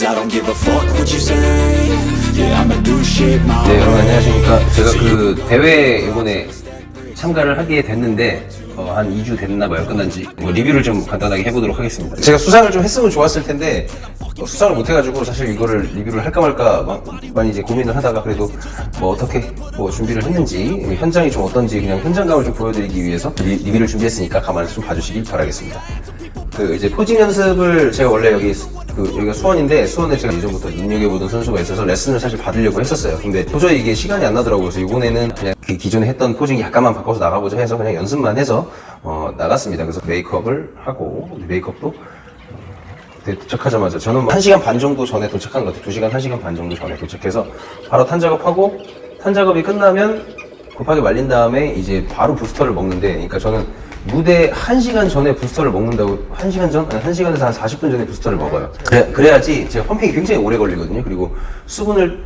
Cause I don't give a fuck what you say Yeah, I'ma do shit my 네, 여러분 안녕하십니까. 제가 그 대회 이번에 참가를 하게 됐는데 어, 한 2주 됐나 봐요. 끝난 지. 뭐 리뷰를 좀 간단하게 해보도록 하겠습니다. 제가 수상을 좀 했으면 좋았을 텐데 어, 수상을 못 해가지고 사실 이거를 리뷰를 할까 말까 마- 많이 이제 고민을 하다가 그래도 뭐 어떻게 뭐 준비를 했는지 현장이 좀 어떤지 그냥 현장감을 좀 보여드리기 위해서 리, 리뷰를 준비했으니까 가만히 좀 봐주시길 바라겠습니다. 그 이제 포징 연습을 제가 원래 여기 수- 그 여기가 수원인데 수원에 제가 예전부터 눈여겨보던 선수가 있어서 레슨을 사실 받으려고 했었어요. 근데 도저히 이게 시간이 안 나더라고요. 그래서 이번에는 그냥 그 기존에 했던 포징 약간만 바꿔서 나가보자 해서 그냥 연습만 해서 어, 나갔습니다. 그래서 메이크업을 하고 메이크업도 어, 도착하자마자 저는 뭐 1시간 반 정도 전에 도착한 것 같아요. 2시간, 1시간 반 정도 전에 도착해서 바로 탄 작업하고 탄 작업이 끝나면 급하게 말린 다음에 이제 바로 부스터를 먹는데 그러니까 저는 무대 1시간 전에 부스터를 먹는다고 1시간 전? 아니 1시간에서 한 40분 전에 부스터를 먹어요. 그래, 그래 야지 제가 펌핑이 굉장히 오래 걸리거든요. 그리고 수분을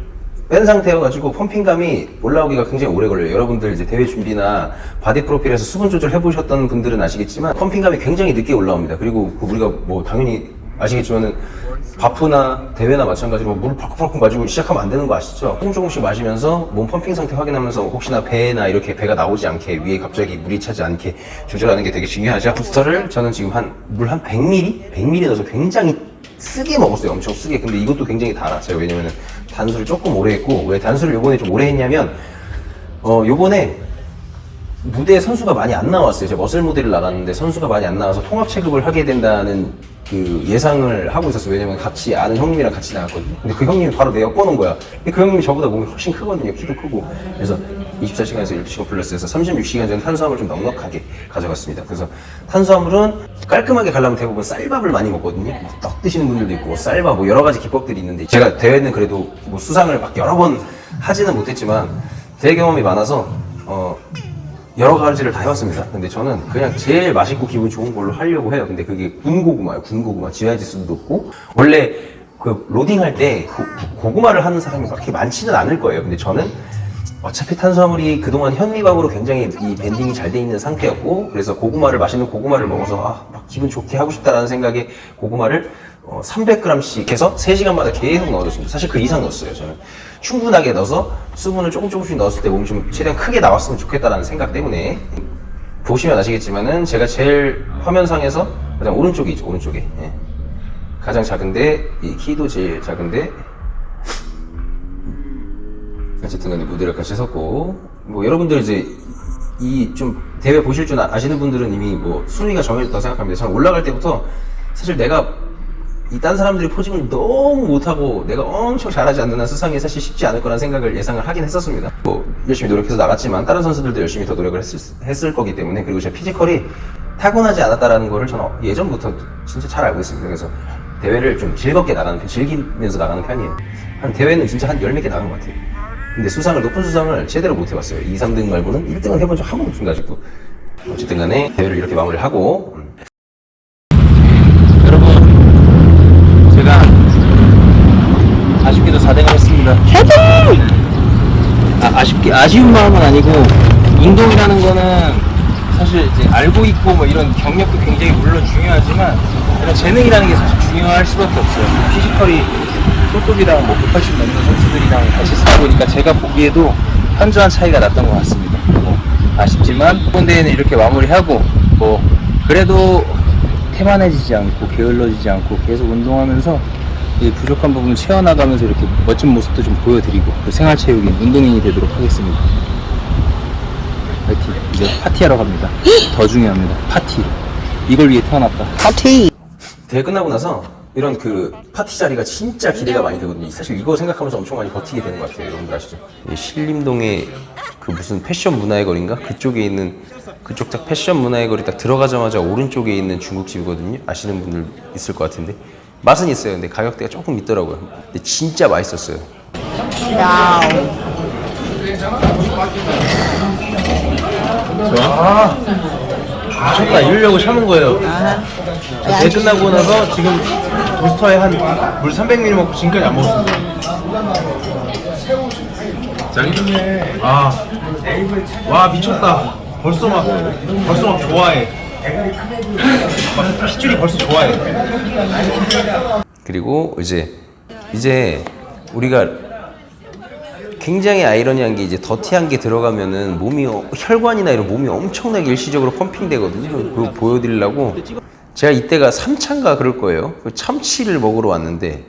뺀 상태여가지고 펌핑감이 올라오기가 굉장히 오래 걸려요. 여러분들 이제 대회 준비나 바디 프로필에서 수분 조절 해보셨던 분들은 아시겠지만 펌핑감이 굉장히 늦게 올라옵니다. 그리고 그 우리가 뭐 당연히 아시겠지만은 바프나 대회나 마찬가지로 물을 팍팍팍 마시고 시작하면 안 되는 거 아시죠? 조금 조금씩 마시면서 몸 펌핑 상태 확인하면서 혹시나 배나 이렇게 배가 나오지 않게 위에 갑자기 물이 차지 않게 조절하는 게 되게 중요하죠. 부스터를 저는 지금 한 물 한 100ml? 100ml 넣어서 굉장히 쓰게 먹었어요. 엄청 쓰게. 근데 이것도 굉장히. 제가 왜냐면은 단수를 조금 오래 했고 왜 단수를 요번에 좀 오래 했냐면 어 요번에 무대에 선수가 많이 안 나왔어요. 제가 머슬 무대를 나갔는데 선수가 많이 안 나와서 통합 체급을 하게 된다는 그 예상을 하고 있었어요. 왜냐면 같이 아는 형님이랑 같이 나갔거든요. 근데 그 형님이 바로 내옆 보는 거야. 근데 그 형님이 저보다 몸이 훨씬 크거든요. 키도 크고. 그래서 24시간에서 12시간 플러스해서 36시간 전 탄수화물 좀 넉넉하게 가져갔습니다. 그래서 탄수화물은 깔끔하게 가려면 대부분 쌀밥을 많이 먹거든요. 뭐떡 드시는 분들도 있고 뭐 쌀밥 뭐 여러 가지 기법들이 있는데 제가 대회는 그래도 뭐 수상을 막 여러 번 하지는 못했지만 대회 경험이 많아서 어 여러 가지를 다 해봤습니다. 근데 저는 그냥 제일 맛있고 기분 좋은 걸로 하려고 해요. 근데 그게 군고구마예요. 군고구마. GI 지수도 높고 원래 그 로딩할 때 고, 구마를 하는 사람이 그렇게 많지는 않을 거예요. 근데 저는 어차피 탄수화물이 그동안 현미밥으로 굉장히 이 밴딩이 잘 돼 있는 상태였고 그래서 고구마를 맛있는 고구마를 먹어서 아, 막 기분 좋게 하고 싶다라는 생각에 고구마를 어, 300g씩 해서 3시간마다 계속 넣어줬습니다. 사실 그 이상 넣었어요. 저는 충분하게 넣어서 수분을 조금 조금씩 넣었을 때 몸이 좀 최대한 크게 나왔으면 좋겠다라는 생각 때문에 보시면 아시겠지만은 제가 제일 화면상에서 가장 오른쪽에 있죠. 오른쪽에 예. 가장 작은데 이 키도 제일 작은데 어쨌든 간에 무대를 같이 섰고 뭐 여러분들 이제 이 좀 대회 보실 줄 아- 아시는 분들은 이미 뭐 순위가 정해졌다고 생각합니다. 저는 올라갈 때부터 사실 내가 이 딴 사람들이 포징을 너무 못하고 내가 엄청 잘하지 않는 한 수상이 사실 쉽지 않을 거라는 생각을 예상을 하긴 했었습니다. 뭐 열심히 노력해서 나갔지만 다른 선수들도 열심히 더 노력을 했을, 했을 거기 때문에 그리고 제 피지컬이 타고나지 않았다라는 거를 저는 예전부터 진짜 잘 알고 있습니다. 그래서 대회를 좀 즐겁게 나가는 편, 즐기면서 나가는 편이에요. 한 대회는 진짜 한 열 몇 개 나간 것 같아요. 근데 수상을, 높은 수상을 제대로 못 해봤어요. 2, 3등 말고는 1등은 해본 적 한 번도 없습니다, 아직도. 어쨌든 간에 대회를 이렇게 마무리를 하고, 음. 여러분, 제가 아쉽게도 4등을 했습니다. 4등! 아, 아쉽게, 아쉬운 마음은 아니고, 운동이라는 거는 사실 이제 알고 있고 뭐 이런 경력도 굉장히 물론 중요하지만, 이런 재능이라는 게 사실 중요할 수밖에 없어요. 피지컬이 소톱이랑 뭐 180 넘는 선수들이랑 같이 쓰다 보니까 제가 보기에도 현저한 차이가 났던 것 같습니다. 뭐 아쉽지만, 이번 대회는 이렇게 마무리하고, 뭐, 그래도 태만해지지 않고 게을러지지 않고 계속 운동하면서 이 부족한 부분을 채워나가면서 이렇게 멋진 모습도 좀 보여드리고 그 생활체육인 운동인이 되도록 하겠습니다. 파이팅. 이제 파티하러 갑니다. 더 중요합니다. 파티. 이걸 위해 태어났다. 파티. 대회 끝나고 나서 이런 그 파티 자리가 진짜 기대가 많이 되거든요. 사실 이거 생각하면서 엄청 많이 버티게 되는 것 같아요. 여러분들 아시죠? 이 신림동에 그 무슨 패션 문화의 거리인가? 그쪽에 있는 그쪽 딱 패션 문화의 거리 딱 들어가자마자 오른쪽에 있는 중국집이거든요. 아시는 분들 있을 것 같은데 맛은 있어요. 근데 가격대가 조금 있더라고요. 근데 진짜 맛있었어요. 좋아? 미쳤다. 이러려고 참은 거예요. 대 끝나고 나서 지금 부스터에 한 물 300ml 먹고 지금까지 안 먹었습니다. 짱이네. 아, 와 미쳤다. 벌써 막 벌써 막 좋아해. 막 핏줄이 벌써 좋아해. 그리고 이제 이제 우리가 굉장히 아이러니한 게 이제 더티한 게 들어가면은 몸이 어- 혈관이나 이런 몸이 엄청나게 일시적으로 펌핑되거든요. 그거 보여드리려고 제가 이때가 3차인가 그럴 거예요. 그 참치를 먹으러 왔는데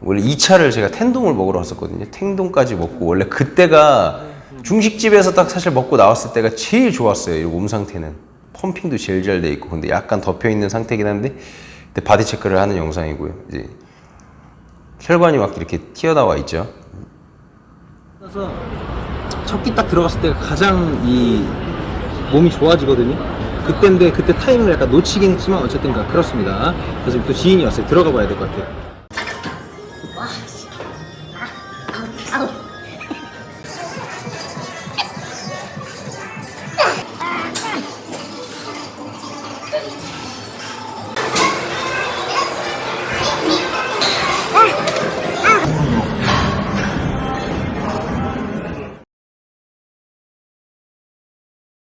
원래 2차를 제가 텐동을 먹으러 왔었거든요. 텐동까지 먹고 원래 그때가 중식집에서 딱 사실 먹고 나왔을 때가 제일 좋았어요. 이몸 상태는 펌핑도 제일 잘 돼 있고 근데 약간 덮여 있는 상태긴 한데 그때 바디 체크를 하는 영상이고요. 이제 혈관이 막 이렇게 튀어나와 있죠. 그래서 첫끼 딱 들어갔을 때가 가장 이 몸이 좋아지거든요. 그때인데 그때 타이밍을 약간 놓치긴 했지만 어쨌든 그렇습니다. 그래서 또 지인이 왔어요. 들어가 봐야 될 것 같아요.